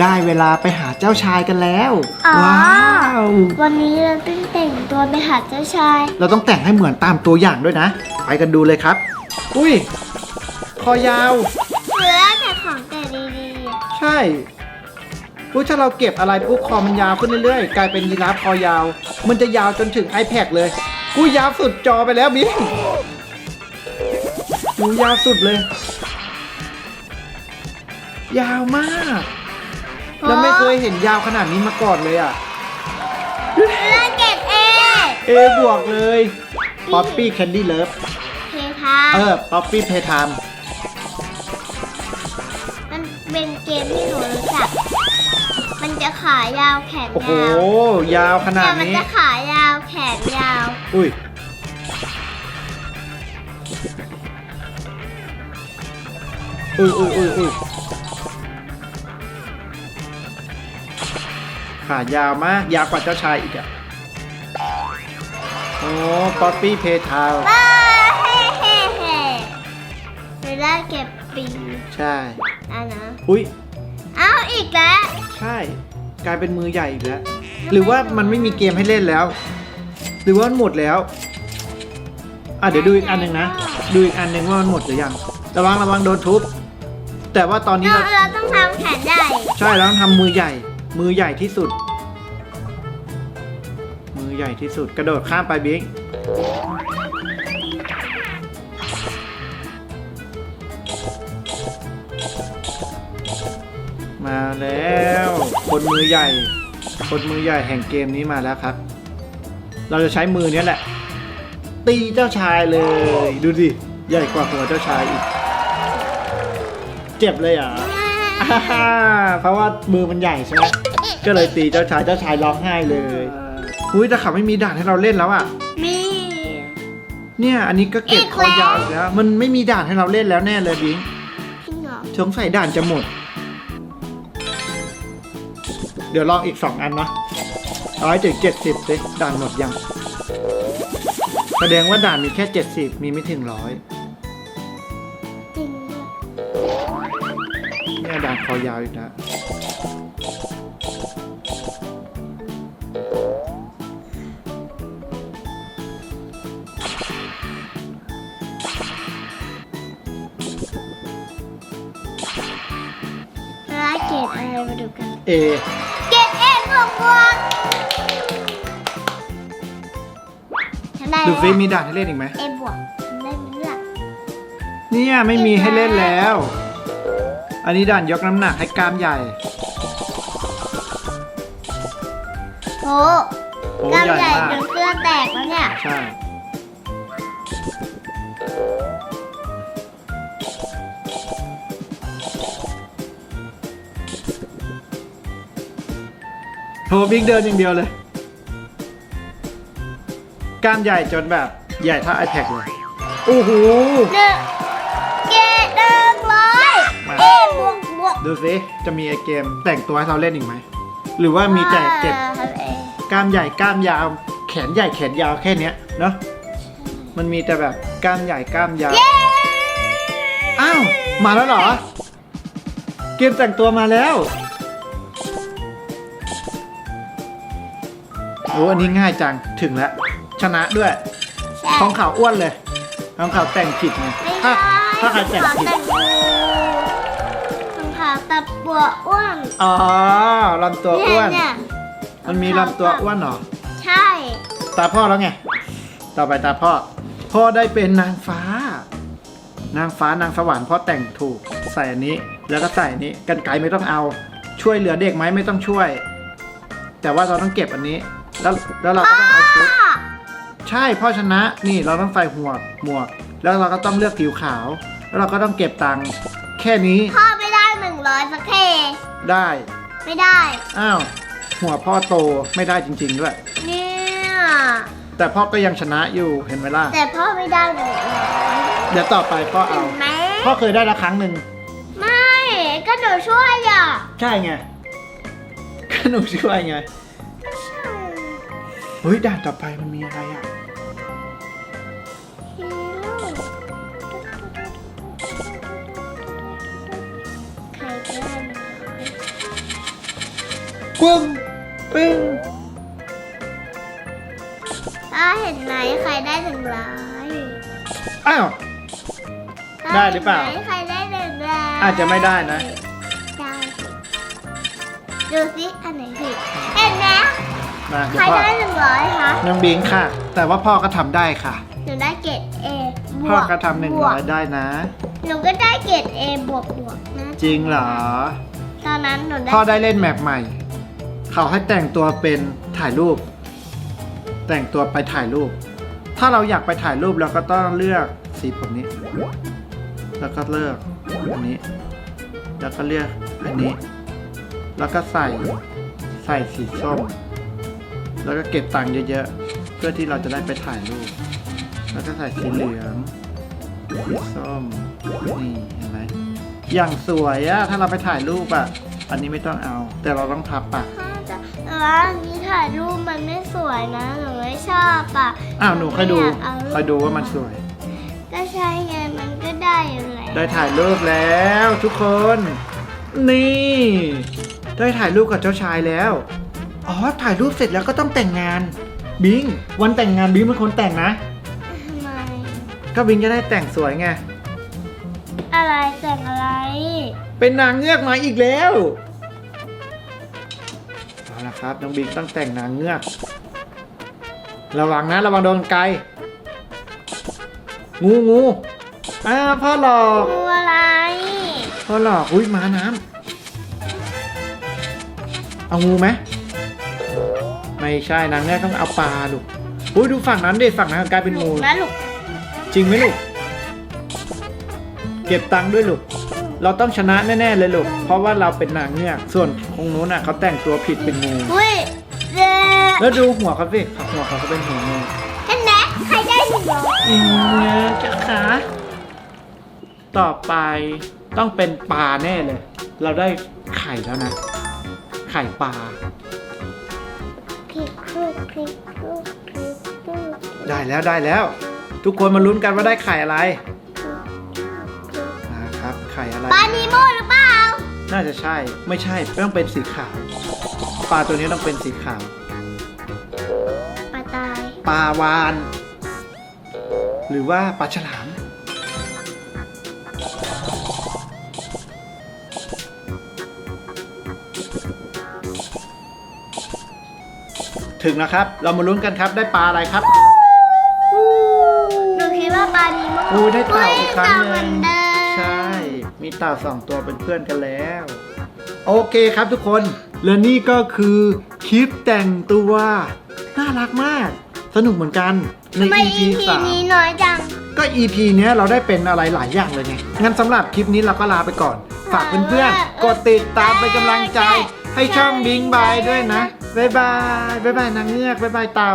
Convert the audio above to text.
ได้เวลาไปหาเจ้าชายกันแล้ว อ๋อ ว้าว วันนี้เราต้องแต่งตัวไปหาเจ้าชาย เราต้องแต่งให้เหมือนตามตัวอย่างด้วยนะ ไปกันดูเลยครับ อุ้ย คอยาวเหลือแต่ของแต่ดีๆอะใช่อุ้ยถ้าเราเก็บอะไรปุ๊บคอมันยาวขึ้นเรื่อยๆ กลายเป็นยีราฟคอยาว มันจะยาวจนถึง iPad เลย กูยาวสุดจอไปแล้วบิ๊กกูยาวสุดเลย ยาวมาก แล้วไม่เคยเห็นยาวขนาดนี้มาก่อนเลยอะเหลือเกตเอเอบวกเลยป๊อปปี้แคนดี้เลิฟเพทาเออป๊อปปี้เพทามมันเป็นเกมที่หนูรู้จัก มันจะขายาวแขนโอ้โห ยาวยาวขนาแต่ดมันนี้ จะขายาวแขนยาว อุ้ย อุ้ยอุ้ยอุ้ยอุ้ย ขายาวมาก ยาวกว่าเจ้าชายอีกอะโอ้ป๊อปปี้เพทาวว้าเฮ้เฮ้เฮ้เวลาเก็บปีใช่อะนะอุ้ยเอาอีกแล้ว ใช่ กลายเป็นมือใหญ่อีกแล้ว หรือว่ามันไม่มีเกมให้เล่นแล้ว หรือว่ามันหมดแล้วอะเดี๋ยวดูอีกอันหนึ่งนะ ดูอีกอันหนึ่งว่ามันหมดหรือยัง ระวังระวังโดนทุบ แต่ว่าตอนนี้เราเราเราต้องทำแขนใหญ่ ใช่เราต้องทำมือใหญ่ มือใหญ่ที่สุด มือใหญ่ที่สุด กระโดดข้ามไปบิ๊กมาแล้ว คนมือใหญ่ คนมือใหญ่แห่งเกมนี้มาแล้วครับ เราจะใช้มือเนี้ยแหละ ตีเจ้าชายเลย ดูดิ ใหญ่กว่าหัวเจ้าชายอีก เจ็บเลยอะ เพราะว่ามือมันใหญ่ใช่ไหมก็เลยตีเจ้าชายเจ้าชายร้องไห้เลยอุ้ยแต่เขาไม่มีด่านให้เราเล่นแล้วอะ มี เนี่ย อันนี้ก็เก็บอีกคอยาวอีกแล้ว มันไม่มีด่านให้เราเล่นแล้วแน่เลยบิงจริงเหรอสงสัยด่านจะหมด เดี๋ยวลองอีกสองอันเนาะร้อยถึงเจ็ดสิบสิด่านหมดยัง แสดงว่าด่านมีแค่เจ็ดสิบมีไม่ถึงร้อย เนี่ยด่านคอยาวอีกแล้วแล้วเกตอะไรมาดูกัน เอเกตเอ็บวกบวกฉันได้ดูซิแล้วมีด่านให้เล่นอีกไหมเอบวกฉันได้เลือก เนี่ยไม่มีให้เล่นแล้ว อันนี้ด่านยกน้ำหนักให้กล้ามใหญ่โหโอ้กล้ามใหญ่ใหญ่มากจนเสื้อแตกแล้วเนี่ย ใช่โหบิ๊กเดินอย่างเดียวเลย กล้ามใหญ่จนแบบ ใหญ่เท่า iPad เลย โอ้โหหนึ่ ดูสิจะมีไอเกมแต่งตัวให้เราเล่นอีกไหม หรือว่ามีแต่เก็บอ่าเอกล้ามใหญ่กล้ามยาว แขนใหญ่แขนยาวแค่เนี้ยเนาะมันมีแต่แบบกล้ามใหญ่กล้ามยาวเย้อ้าวมาแล้วเหรอ เกมแต่งตัวมาแล้วโอ้อันนี้ง่ายจังถึงแล้วชนะด้วยของขาวอ้วนเลยของขาวแต่งผิดไงไม่ถ้าได้ถ้าใครแต่งผิดของขาว ตัดปัวอ้วน อ๋อลำตัวอ้วน เนี่ย มันมีลำตัวอ้วนเหรอ ใช่ ตาพ่อแล้วไง ต่อไปตาพ่อ พ่อได้เป็นนางฟ้า นางฟ้านางสวรรค์พ่อแต่งถูก ใส่อันนี้ แล้วก็ใส่อันนี้ กันไกลไม่ต้องเอา ช่วยเหลือเด็กไหมไม่ต้องช่วย แต่ว่าเราต้องเก็บอันนี้ แล้วแล้วเราก็ต้องเอาชุดพ่อใช่พ่อชนะ นี่เราต้องใส่หัวกหมวก แล้วเราก็ต้องเลือกผิวขาว แล้วเราก็ต้องเก็บตังค์ แค่นี้ พ่อไม่ได้หนึ่ง ร้อยสักเทได้ ไม่ได้ อ้าว หัวพ่อโตไม่ได้จริง ๆ ด้วย เนี่ย แต่พ่อก็ยังชนะอยู่เห็นไหมล่ะ แต่พ่อไม่ได้หนึ่งร้อยเดี๋ยวต่อไปพ่อเห็เอา นไหมพ่อเคยได้ละครั้งหนึ่ง ไม่ ก็หนูช่วยอะใช่ไงก็หนูช่วยไง เฮ้ยด่านต่อไปมันมีอะไรอะ ปึ้งปึ้งถ้าเห็นไหมใครได้หนึ่งร้อยอ้าว ได้หรือเปล่าถ้ห็นไมใครได้หนึ่งร้อยอาจจะไม่ได้นะ ได้ดูสิอันไหนผิดเห็นไหมมาใคเดี๋ยวพ่อรได้หนึ่งร้อยคะน้องบิงค่ะ แต่ว่าพ่อก็ทำได้ค่ะ หนูได้เกรดเอบพ่อวกก็ทำหนึ่งบวร้กอยได้นะ หนูก็ได้เกรดเอบวกบวกนะจริงเหรอ ตอนนั้นหนูได้พ่อได้เล่นแมปใหม่ เขาให้แต่งตัวเป็นถ่ายรูป แต่งตัวไปถ่ายรูป ถ้าเราอยากไปถ่ายรูปเราก็ต้องเลือกสีผมนี้ แล้วก็เลือกอันนี้ แล้วก็เลือกอันนี้ แล้วก็ใส่ใส่สีส้ม แล้วก็เก็บตังค์เยอะๆ เพื่อที่เราจะได้ไปถ่ายรูป แล้วก็ใส่สีเหลืองสีส้มนี่เห็นไหมอย่างสวยอะถ้าเราไปถ่ายรูปอะอันนี้ไม่ต้องเอา แต่เราต้องทับปาก จะแต่ว่าอันนี้ถ่ายรูปมันไม่สวยนะหนูไม่ชอบอะอ้าวหนูค่อยดูไม่ากเอารูปค่อยดูว่ามันสวย ก็ใช่ไงมันก็ได้อยู่แล้วได้ถ่ายรูปแล้วทุกคน นี่ ได้ถ่ายรูปกับเจ้าชายแล้ว อ๋อถ่ายรูปเสร็จแล้วก็ต้องแต่งงาน บิงวันแต่งงานบิงเป็นคนแต่งนะ ทำไมก็บิงจะได้แต่งสวยไง อะไรแต่งอะไร เป็นนางเงือกมาอีกแล้ว เอาละครับน้องบิงต้องแต่งนางเงือกระวังนะระวังโดนไกล งูงูอ้าพ่อหลอกงูอะไร พ่อหลอกอุ้ยม้าน้ำเอางูไหมไม่ใช่นางเงือกต้องเอาปลาลูกอุ้ยดูฝั่งนั้นดิฝั่งนั้นกลายเป็นงูนะลูกจริงไหมลูก เก็บตังค์ด้วยลูก เราต้องชนะแน่ๆเลยลูก เพราะว่าเราเป็นนางเงือก ส่วนคงนู้นน่ะเขาแต่งตัวผิดเป็นงู อุ้ยเด้แล้วดูหัวเขาสิหัวเขาก็เป็นหัวงูเห็นไหมใครได้หนึ่งร้อยอีเงี้ยจ้ะคะต่อไปต้องเป็นปลาแน่เลย เราได้ไข่แล้วนะ ไข่ปลา คลิกคลุกคลิกคลุกคลิกคลุกได้แล้วได้แล้ว ทุกคนมาลุ้นกันว่าได้ไข่อะไรนะครับ ไข่อะไร ปลานีโมหรือเปล่า น่าจะใช่ ไม่ใช่ต้องเป็นสีขาว ปลาตัวนี้ต้องเป็นสีขาว ปลาตาย ปลาวาน หรือว่าปลาฉลาม ถึงนะครับ เรามาลุ้นกันครับ ได้ปลาอะไรครับ หนูคิดว่าปลานีโมโอ้ยได้เต่าอีกครั้งหเต่าเหมืนึ่องนเดิมใช่ มีเต่าสองตัวเป็นเพื่อนกันแล้ว โอเคครับทุกคน และนี่ก็คือคลิปแต่งตัว น่ารักมาก สนุกเหมือนกันใน ทำไม EP EP สาม นี้น้อยจัง ก็ EP เนี้ยเราได้เป็นอะไรหลายอย่างเลยไง งั้นสำหรับคลิปนี้เราก็ลาไปก่อน ฝากเพื่อนๆ กดติดตามเป็นกำลังใจ ให้ช่องบิงบายด้วยนะ บ๊ายบาย บ๊ายบายนางเงือก บ๊ายบายเต่า